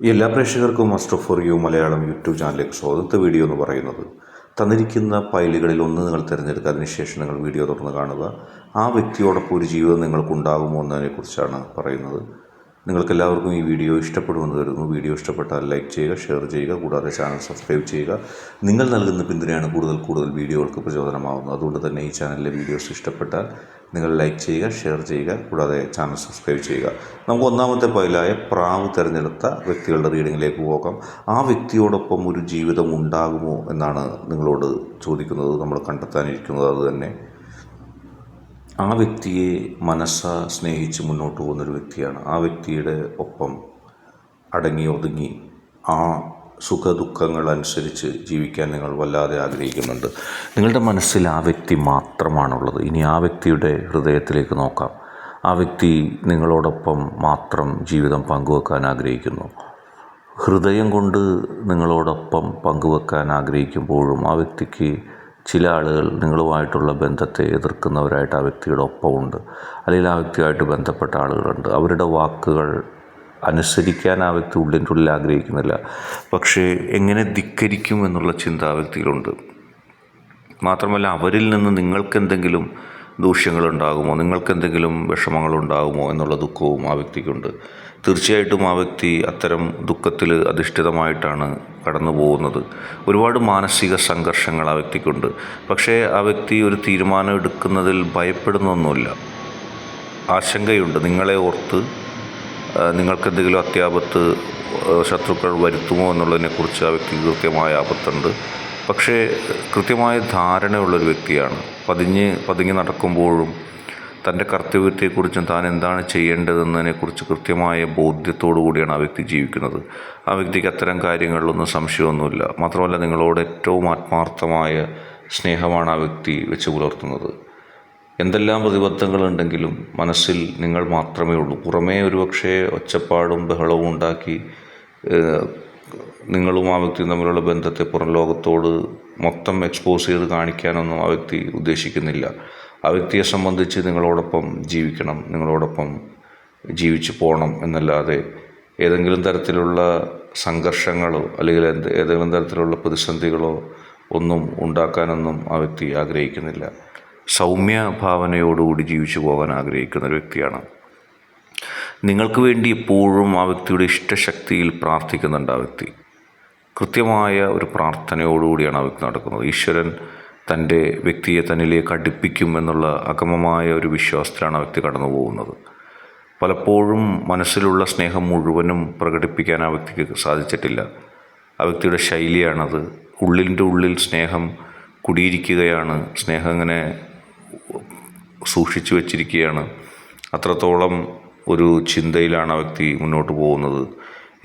എല്ലാ പ്രേക്ഷകർക്കും master for you Malayalam YouTube ചാനലിലേക്ക് സ്വാഗത വീഡിയോ എന്ന് പറയുന്നത്. തന്നിരിക്കുന്ന ഫയലുകളിൽ ഒന്ന് നിങ്ങൾ തിരഞ്ഞെടുക്കുക അതിനുശേഷം നിങ്ങൾ വീഡിയോ തുറന്ന് കാണുക. ആ വ്യക്തിയോടൊപ്പം ഒരു ജീവിതം നിങ്ങൾക്കുണ്ടാകുമോ എന്നതിനെക്കുറിച്ചാണ് പറയുന്നത്. നിങ്ങൾക്ക് എല്ലാവർക്കും ഈ വീഡിയോ ഇഷ്ടപ്പെടുമെന്ന് കരുതുന്നു. വീഡിയോ ഇഷ്ടപ്പെട്ടാൽ ലൈക്ക് ചെയ്യുക ഷെയർ ചെയ്യുക കൂടാതെ ചാനൽ സബ്സ്ക്രൈബ് ചെയ്യുക. നിങ്ങൾ നൽകുന്ന പിന്തുണയാണ് കൂടുതൽ കൂടുതൽ വീഡിയോകൾക്ക് പ്രചോദനമാകുന്നത്. അതുകൊണ്ട് തന്നെ ഈ ചാനലിലെ വീഡിയോസ് ഇഷ്ടപ്പെട്ടാൽ നിങ്ങൾ ലൈക്ക് ചെയ്യുക ഷെയർ ചെയ്യുക കൂടാതെ ചാനൽ സബ്സ്ക്രൈബ് ചെയ്യുക. നമുക്ക് ഒന്നാമത്തെ പൈലായ പ്രാവ് തിരഞ്ഞെടുത്ത വ്യക്തികളുടെ റീഡിങ്ങിലേക്ക് പോകാം. ആ വ്യക്തിയോടൊപ്പം ഒരു ജീവിതം ഉണ്ടാകുമോ എന്നാണ് നിങ്ങളോട് ചോദിക്കുന്നത് നമ്മൾ കണ്ടെത്താനിരിക്കുന്നത് അത് തന്നെ. ആ വ്യക്തിയെ മനസ്സ സ്നേഹിച്ച് മുന്നോട്ട് പോകുന്നൊരു വ്യക്തിയാണ്. ആ വ്യക്തിയുടെ ഒപ്പം അടങ്ങി ഒതുങ്ങി ആ സുഖദുഃഖങ്ങൾ അനുസരിച്ച് ജീവിക്കാൻ നിങ്ങൾ വല്ലാതെ ആഗ്രഹിക്കുന്നുണ്ട്. നിങ്ങളുടെ മനസ്സിൽ ആ വ്യക്തി മാത്രമാണുള്ളത്. ഇനി ആ വ്യക്തിയുടെ ഹൃദയത്തിലേക്ക് നോക്കാം. ആ വ്യക്തി നിങ്ങളോടൊപ്പം മാത്രം ജീവിതം പങ്കുവെക്കാൻ ആഗ്രഹിക്കുന്നു. ഹൃദയം കൊണ്ട് നിങ്ങളോടൊപ്പം പങ്കുവെക്കാൻ ആഗ്രഹിക്കുമ്പോഴും ആ വ്യക്തിക്ക് ചില ആളുകൾ നിങ്ങളുമായിട്ടുള്ള ബന്ധത്തെ എതിർക്കുന്നവരായിട്ട് ആ വ്യക്തിയുടെ ഒപ്പമുണ്ട്. അല്ലെങ്കിൽ ആ വ്യക്തിയുമായിട്ട് ബന്ധപ്പെട്ട ആളുകളുണ്ട്. അവരുടെ വാക്കുകൾ അനുസരിക്കാൻ ആ വ്യക്തി ഉള്ളിന്റെ ഉള്ളിൽ ആഗ്രഹിക്കുന്നില്ല. പക്ഷേ എങ്ങനെ ധിക്കരിക്കും എന്നുള്ള ചിന്ത ആ വ്യക്തിയിലുണ്ട്. മാത്രമല്ല അവരിൽ നിന്ന് നിങ്ങൾക്കെന്തെങ്കിലും ദൂഷ്യങ്ങളുണ്ടാകുമോ? നിങ്ങൾക്കെന്തെങ്കിലും വിഷമങ്ങളുണ്ടാകുമോ എന്നുള്ള ദുഃഖവും ആ വ്യക്തിക്കുണ്ട്. തീർച്ചയായിട്ടും ആ വ്യക്തി അത്തരം ദുഃഖത്തിൽ അധിഷ്ഠിതമായിട്ടാണ് കടന്നു പോകുന്നത് ഒരുപാട് മാനസിക സംഘർഷങ്ങൾ ആ വ്യക്തിക്കുണ്ട്. പക്ഷേ ആ വ്യക്തി ഒരു തീരുമാനം എടുക്കുന്നതിൽ ഭയപ്പെടുന്നൊന്നുമില്ല. ആശങ്കയുണ്ട്. നിങ്ങളെ ഓർത്ത് നിങ്ങൾക്കെന്തെങ്കിലും അത്യാപത്ത് ശത്രുക്കൾ വരുത്തുമോ എന്നുള്ളതിനെക്കുറിച്ച് ആ വ്യക്തിക്ക് കൃത്യമായ ആപത്തുണ്ട്. പക്ഷേ കൃത്യമായ ധാരണയുള്ളൊരു വ്യക്തിയാണ്. പതിഞ്ഞ് പതുങ്ങി നടക്കുമ്പോഴും തന്റെ കർത്തവ്യത്തെക്കുറിച്ചും താൻ എന്താണ് ചെയ്യേണ്ടതെന്നതിനെക്കുറിച്ച് കൃത്യമായ ബോധ്യത്തോടു കൂടിയാണ് ആ വ്യക്തി ജീവിക്കുന്നത്. ആ വ്യക്തിക്ക് അത്തരം കാര്യങ്ങളിലൊന്നും സംശയമൊന്നുമില്ല. മാത്രമല്ല നിങ്ങളോട് ഏറ്റവും ആത്മാർത്ഥമായ സ്നേഹമാണ് ആ വ്യക്തി വെച്ച് പുലർത്തുന്നത്. എന്തെല്ലാം പ്രതിബദ്ധങ്ങളുണ്ടെങ്കിലും മനസ്സിൽ നിങ്ങൾ മാത്രമേ ഉള്ളൂ. പുറമേ ഒരുപക്ഷെ ഒച്ചപ്പാടും ബഹളവും ഉണ്ടാക്കി നിങ്ങളും ആ വ്യക്തിയും തമ്മിലുള്ള ബന്ധത്തെ പുറം ലോകത്തോട് മൊത്തം എക്സ്പോസ് ചെയ്ത് കാണിക്കാനൊന്നും ആ വ്യക്തി ഉദ്ദേശിക്കുന്നില്ല. ആ വ്യക്തിയെ സംബന്ധിച്ച് നിങ്ങളോടൊപ്പം ജീവിക്കണം നിങ്ങളോടൊപ്പം ജീവിച്ചു പോകണം എന്നല്ലാതെ ഏതെങ്കിലും തരത്തിലുള്ള സംഘർഷങ്ങളോ അല്ലെങ്കിൽ എന്ത് ഏതെങ്കിലും തരത്തിലുള്ള പ്രതിസന്ധികളോ ഒന്നും ഉണ്ടാക്കാനൊന്നും ആ വ്യക്തി ആഗ്രഹിക്കുന്നില്ല. സൗമ്യ ഭാവനയോടുകൂടി ജീവിച്ചു പോകാൻ ആഗ്രഹിക്കുന്ന ഒരു വ്യക്തിയാണ്. നിങ്ങൾക്ക് വേണ്ടി എപ്പോഴും ആ വ്യക്തിയുടെ ഇഷ്ടശക്തിയിൽ പ്രാർത്ഥിക്കുന്നുണ്ട് ആ വ്യക്തി. കൃത്യമായ ഒരു പ്രാർത്ഥനയോടുകൂടിയാണ് ആ വ്യക്തി നടക്കുന്നത്. ഈശ്വരൻ തന്റെ വ്യക്തിയെ തന്നിലേക്ക് അടുപ്പിക്കും എന്നുള്ള അഗമമായ ഒരു വിശ്വാസത്തിലാണ് ആ വ്യക്തി കടന്നു പോകുന്നത്. പലപ്പോഴും മനസ്സിലുള്ള സ്നേഹം മുഴുവനും പ്രകടിപ്പിക്കാൻ ആ വ്യക്തിക്ക് സാധിച്ചിട്ടില്ല. ആ വ്യക്തിയുടെ ശൈലിയാണത്. ഉള്ളിന്റെ ഉള്ളിൽ സ്നേഹം കുടിയിരിക്കുകയാണ്. സ്നേഹം ഇങ്ങനെ സൂക്ഷിച്ചു വച്ചിരിക്കുകയാണ്. അത്രത്തോളം ഒരു ചിന്തയിലാണ് ആ വ്യക്തി മുന്നോട്ട് പോകുന്നത്.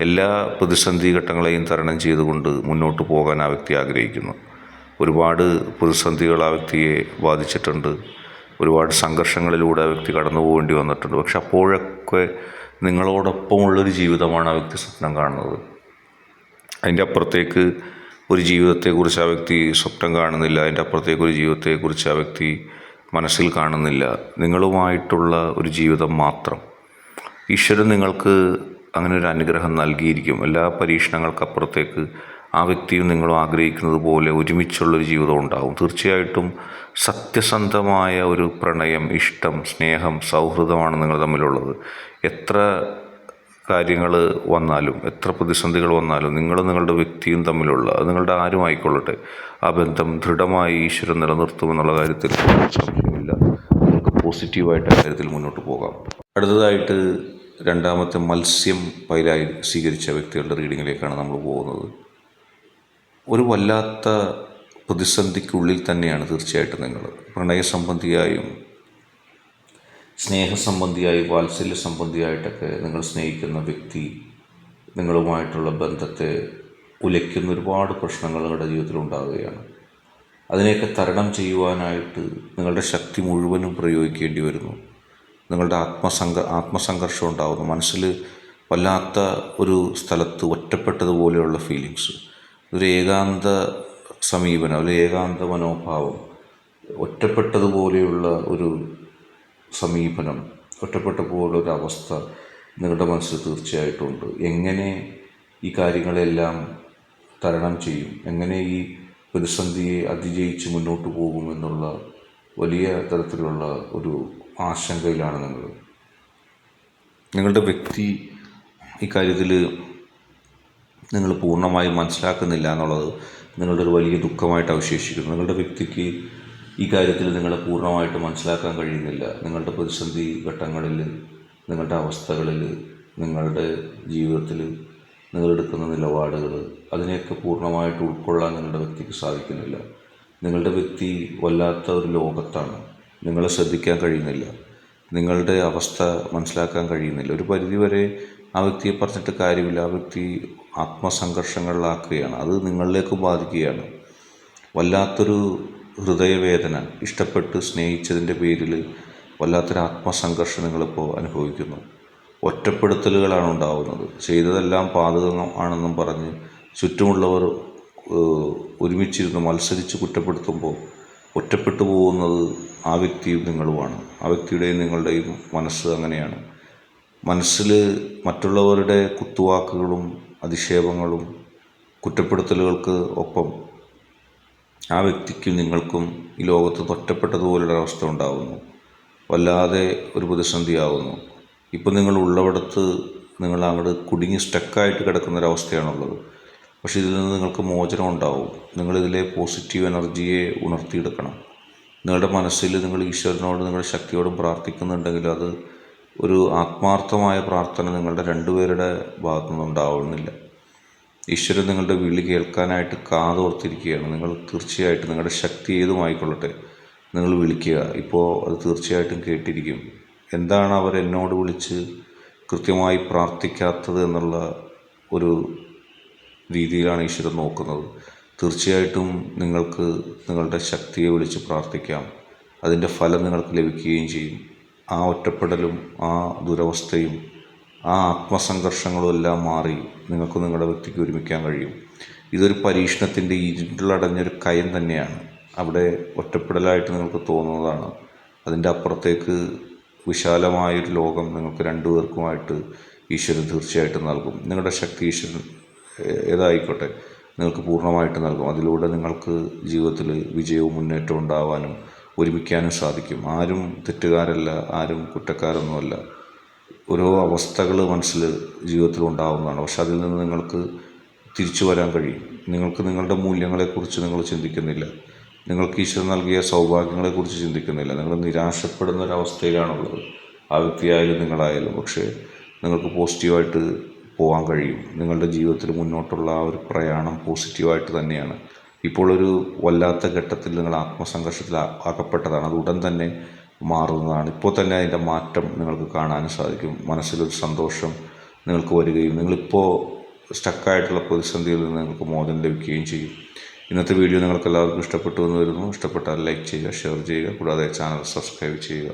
എല്ലാ പ്രതിസന്ധി ഘട്ടങ്ങളെയും തരണം ചെയ്തുകൊണ്ട് മുന്നോട്ട് പോകാൻ ആ വ്യക്തി ആഗ്രഹിക്കുന്നു. ഒരുപാട് പ്രതിസന്ധികൾ ആ വ്യക്തിയെ ബാധിച്ചിട്ടുണ്ട്. ഒരുപാട് സംഘർഷങ്ങളിലൂടെ ആ വ്യക്തി കടന്നു പോകേണ്ടി വന്നിട്ടുണ്ട്. പക്ഷെ അപ്പോഴൊക്കെ നിങ്ങളോടൊപ്പമുള്ളൊരു ജീവിതമാണ് ആ വ്യക്തി സ്വപ്നം കാണുന്നത്. അതിന്റെ അപ്പുറത്തേക്ക് ഒരു ജീവിതത്തെക്കുറിച്ച് ആ വ്യക്തി സ്വപ്നം കാണുന്നില്ല. അതിന്റെ അപ്പുറത്തേക്ക് ഒരു ജീവിതത്തെക്കുറിച്ച് ആ വ്യക്തി മനസ്സിൽ കാണുന്നില്ല. നിങ്ങളുമായിട്ടുള്ള ഒരു ജീവിതം മാത്രം. ഈശ്വരൻ നിങ്ങൾക്ക് അങ്ങനെ ഒരു അനുഗ്രഹം നൽകിയിരിക്കും. എല്ലാ പരീക്ഷണങ്ങൾക്കപ്പുറത്തേക്ക് ആ വ്യക്തിയും നിങ്ങളും ആഗ്രഹിക്കുന്നത് പോലെ ഒരുമിച്ചുള്ളൊരു ജീവിതം ഉണ്ടാകും തീർച്ചയായിട്ടും സത്യസന്ധമായ ഒരു പ്രണയം ഇഷ്ടം സ്നേഹം സൗഹൃദമാണ് നിങ്ങൾ തമ്മിലുള്ളത്. എത്ര കാര്യങ്ങൾ വന്നാലും എത്ര പ്രതിസന്ധികൾ വന്നാലും നിങ്ങളും നിങ്ങളുടെ വ്യക്തിയും തമ്മിലുള്ള അത് നിങ്ങളുടെ ആരും ആയിക്കൊള്ളട്ടെ ആ ബന്ധം ദൃഢമായി ഈശ്വരൻ നിലനിർത്തുമെന്നുള്ള കാര്യത്തിൽ സംശയമില്ല നമുക്ക് പോസിറ്റീവായിട്ട് കാര്യത്തിൽ മുന്നോട്ട് പോകാം. അടുത്തതായിട്ട് രണ്ടാമത്തെ മത്സ്യം പൈലായി സ്വീകരിച്ച വ്യക്തികളുടെ റീഡിങ്ങിലേക്കാണ് നമ്മൾ പോകുന്നത്. ഒരു വല്ലാത്ത പ്രതിസന്ധിക്കുള്ളിൽ തന്നെയാണ് തീർച്ചയായിട്ടും നിങ്ങൾ. പ്രണയസംബന്ധിയായും സ്നേഹസംബന്ധിയായി വാത്സല്യ സംബന്ധിയായിട്ടൊക്കെ നിങ്ങൾ സ്നേഹിക്കുന്ന വ്യക്തി നിങ്ങളുമായിട്ടുള്ള ബന്ധത്തെ ഉലയ്ക്കുന്ന ഒരുപാട് പ്രശ്നങ്ങൾ നിങ്ങളുടെ ജീവിതത്തിൽ ഉണ്ടാവുകയാണ്. അതിനെയൊക്കെ തരണം ചെയ്യുവാനായിട്ട് നിങ്ങളുടെ ശക്തി മുഴുവനും പ്രയോഗിക്കേണ്ടി വരുന്നു. നിങ്ങളുടെ ആത്മസംഘ ആത്മസംഘർഷം ഉണ്ടാകുന്നു മനസ്സിൽ വല്ലാത്ത ഒരു സ്ഥലത്ത് ഒറ്റപ്പെട്ടതുപോലെയുള്ള ഫീലിങ്സ് ഒരു ഏകാന്ത സമീപനം ഒരു ഏകാന്ത മനോഭാവം ഒറ്റപ്പെട്ടതുപോലെയുള്ള ഒരു സമീപനം ഒറ്റപ്പെട്ട പോലൊരു അവസ്ഥ നിങ്ങളുടെ മനസ്സിൽ തീർച്ചയായിട്ടും ഉണ്ട്. എങ്ങനെ ഈ കാര്യങ്ങളെല്ലാം തരണം ചെയ്യും? എങ്ങനെ ഈ പ്രതിസന്ധിയെ അതിജയിച്ച് മുന്നോട്ട് പോകുമെന്നുള്ള വലിയ തരത്തിലുള്ള ഒരു ആശങ്കയിലാണ് നിങ്ങൾ നിങ്ങളുടെ വ്യക്തി ഇക്കാര്യത്തിൽ നിങ്ങൾ പൂർണമായും മനസ്സിലാക്കുന്നില്ല എന്നുള്ളത് നിങ്ങളുടെ ഒരു വലിയ ദുഃഖമായിട്ട് അവശേഷിക്കുന്നു. നിങ്ങളുടെ വ്യക്തിക്ക് ഈ കാര്യത്തിൽ നിങ്ങളെ പൂർണമായിട്ട് മനസ്സിലാക്കാൻ കഴിയുന്നില്ല. നിങ്ങളുടെ പ്രതിസന്ധി ഘട്ടങ്ങളിൽ നിങ്ങളുടെ അവസ്ഥകളിൽ നിങ്ങളുടെ ജീവിതത്തിൽ നിങ്ങളെടുക്കുന്ന നിലപാടുകൾ അതിനെയൊക്കെ പൂർണമായിട്ട് ഉൾക്കൊള്ളാൻ നിങ്ങളുടെ വ്യക്തിക്ക് സാധിക്കുന്നില്ല. നിങ്ങളുടെ വ്യക്തി വല്ലാത്ത ഒരു ലോകത്താണ്. നിങ്ങളെ ശ്രദ്ധിക്കാൻ കഴിയുന്നില്ല. നിങ്ങളുടെ അവസ്ഥ മനസ്സിലാക്കാൻ കഴിയുന്നില്ല. ഒരു പരിധിവരെ ആ വ്യക്തിയെ പറഞ്ഞിട്ട് കാര്യമില്ല. ആ വ്യക്തി ആത്മസംഘർഷങ്ങളിലാക്കുകയാണ്. അത് നിങ്ങളിലേക്ക് ബാധിക്കുകയാണ്. വല്ലാത്തൊരു ഹൃദയവേദന ഇഷ്ടപ്പെട്ട് സ്നേഹിച്ചതിന്റെ പേരിൽ വല്ലാത്തൊരു ആത്മസംഘർഷം നിങ്ങളിപ്പോൾ അനുഭവിക്കുന്നു. ഒറ്റപ്പെടുത്തലുകളാണ് ഉണ്ടാവുന്നത്. ചെയ്തതെല്ലാം പാതകം ആണെന്നും പറഞ്ഞ് ചുറ്റുമുള്ളവർ ഒരുമിച്ചിരുന്ന് മത്സരിച്ച് കുറ്റപ്പെടുത്തുമ്പോൾ ഒറ്റപ്പെട്ടു പോകുന്നത് ആ വ്യക്തിയും നിങ്ങളുമാണ്. ആ വ്യക്തിയുടെയും നിങ്ങളുടെയും മനസ്സ് അങ്ങനെയാണ്. മനസ്സിൽ മറ്റുള്ളവരുടെ കുത്തുവാക്കുകളും അധിക്ഷേപങ്ങളും കുറ്റപ്പെടുത്തലുകൾക്ക് ഒപ്പം ആ വ്യക്തിക്കും നിങ്ങൾക്കും ഈ ലോകത്ത് ഒറ്റപ്പെട്ടതുപോലൊരവസ്ഥ ഉണ്ടാകുന്നു വല്ലാതെ ഒരു പ്രതിസന്ധിയാകുന്നു ഇപ്പം നിങ്ങൾ ഉള്ളവിടത്ത് നിങ്ങൾ അങ്ങോട്ട് കുടുങ്ങി സ്റ്റക്കായിട്ട് കിടക്കുന്ന ഒരവസ്ഥയാണുള്ളത് പക്ഷേ ഇതിൽ നിന്ന് നിങ്ങൾക്ക് മോചനം ഉണ്ടാവും. നിങ്ങളിതിലെ പോസിറ്റീവ് എനർജിയെ ഉണർത്തിയെടുക്കണം. നിങ്ങളുടെ മനസ്സിൽ നിങ്ങൾ ഈശ്വരനോട് നിങ്ങളുടെ ശക്തിയോടും പ്രാർത്ഥിക്കുന്നുണ്ടെങ്കിൽ അത് ഒരു ആത്മാർത്ഥമായ പ്രാർത്ഥന നിങ്ങളുടെ രണ്ടുപേരുടെ ഭാഗത്തു നിന്നുണ്ടാവുന്നില്ല ഈശ്വരൻ നിങ്ങളുടെ വിളി കേൾക്കാനായിട്ട് കാതോർത്തിരിക്കുകയാണ്. നിങ്ങൾ തീർച്ചയായിട്ടും നിങ്ങളുടെ ശക്തി ഏതുമായിക്കൊള്ളട്ടെ നിങ്ങൾ വിളിക്കുക. ഇപ്പോൾ അത് തീർച്ചയായിട്ടും കേട്ടിരിക്കും. എന്താണ് അവർ എന്നോട് വിളിച്ച് കൃത്യമായി പ്രാർത്ഥിക്കാത്തത് എന്നുള്ള ഒരു രീതിയിലാണ് ഈശ്വരൻ നോക്കുന്നത്. തീർച്ചയായിട്ടും നിങ്ങൾക്ക് നിങ്ങളുടെ ശക്തിയെ വിളിച്ച് പ്രാർത്ഥിക്കാം. അതിന്റെ ഫലം നിങ്ങൾക്ക് ലഭിക്കുകയും ചെയ്യും. ആ ഒറ്റപ്പെടലും ആ ദുരവസ്ഥയും ആ ആത്മസംഘർഷങ്ങളും എല്ലാം മാറി നിങ്ങൾക്ക് നിങ്ങളുടെ വ്യക്തിക്ക് ഒരുമിക്കാൻ കഴിയും. ഇതൊരു പരീക്ഷണത്തിന്റെ ഇരുട്ടിലടഞ്ഞൊരു കയം തന്നെയാണ്. അവിടെ ഒറ്റപ്പെടലായിട്ട് നിങ്ങൾക്ക് തോന്നുന്നതാണ്. അതിന്റെ അപ്പുറത്തേക്ക് വിശാലമായൊരു ലോകം നിങ്ങൾക്ക് രണ്ടുപേർക്കുമായിട്ട് ഈശ്വരൻ തീർച്ചയായിട്ടും നൽകും. നിങ്ങളുടെ ശക്തി ഈശ്വരൻ ഏതായിക്കോട്ടെ നിങ്ങൾക്ക് പൂർണമായിട്ട് നൽകും. അതിലൂടെ നിങ്ങൾക്ക് ജീവിതത്തിൽ വിജയവും മുന്നേറ്റവും ഉണ്ടാവാനും ഒരുമിക്കാനും സാധിക്കും. ആരും തെറ്റുകാരല്ല ആരും കുറ്റക്കാരൊന്നുമല്ല. ഓരോ അവസ്ഥകൾ മനസ്സിൽ ജീവിതത്തിൽ ഉണ്ടാവുന്നതാണ്. പക്ഷെ അതിൽ നിന്ന് നിങ്ങൾക്ക് തിരിച്ചു വരാൻ കഴിയും. നിങ്ങൾക്ക് നിങ്ങളുടെ മൂല്യങ്ങളെക്കുറിച്ച് നിങ്ങൾ ചിന്തിക്കുന്നില്ല. നിങ്ങൾക്ക് ഈശ്വരൻ നൽകിയ സൗഭാഗ്യങ്ങളെക്കുറിച്ച് ചിന്തിക്കുന്നില്ല. നിങ്ങൾ നിരാശപ്പെടുന്ന ഒരവസ്ഥയിലാണുള്ളത് ആ വ്യക്തിയായാലും നിങ്ങളായാലും. പക്ഷേ നിങ്ങൾക്ക് പോസിറ്റീവായിട്ട് പോകാൻ കഴിയും. നിങ്ങളുടെ ജീവിതത്തിൽ മുന്നോട്ടുള്ള ആ ഒരു പ്രയാണം പോസിറ്റീവായിട്ട് തന്നെയാണ്. ഇപ്പോൾ ഒരു വല്ലാത്ത ഘട്ടത്തിൽ നിങ്ങൾ ആത്മസംഘർഷത്തിൽ അകപ്പെട്ടതാണ് അത് ഉടൻ തന്നെ മാറുന്നതാണ്. ഇപ്പോൾ തന്നെ അതിന്റെ മാറ്റം നിങ്ങൾക്ക് കാണാനും സാധിക്കും. മനസ്സിലൊരു സന്തോഷം നിങ്ങൾക്ക് വരികയും നിങ്ങളിപ്പോൾ സ്റ്റക്കായിട്ടുള്ള പ്രതിസന്ധിയിൽ നിന്ന് നിങ്ങൾക്ക് മോചനം ലഭിക്കുകയും ചെയ്യും. ഇന്നത്തെ വീഡിയോ നിങ്ങൾക്ക് എല്ലാവർക്കും ഇഷ്ടപ്പെട്ടു എന്ന് വരുന്നു. ഇഷ്ടപ്പെട്ടാൽ ലൈക്ക് ചെയ്യുക ഷെയർ ചെയ്യുക. കൂടാതെ ചാനൽ സബ്സ്ക്രൈബ് ചെയ്യുക.